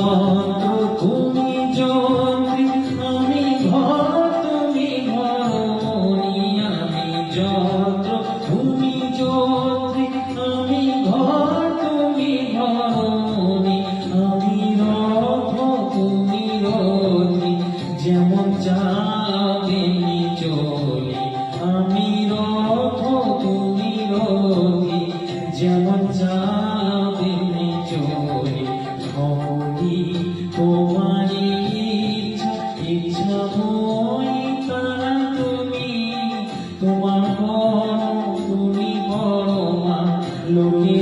ঘট তুমি জ্যোতি আমি ঘট তুমি ঘনি আমি যত। তুমি জ্যোতি আমি ঘট তুমি ঘনি আমি রথ তুমি রথি যেমন চাবে চলি, আমি রথ যেমন চাবে চলি তোমার লোকে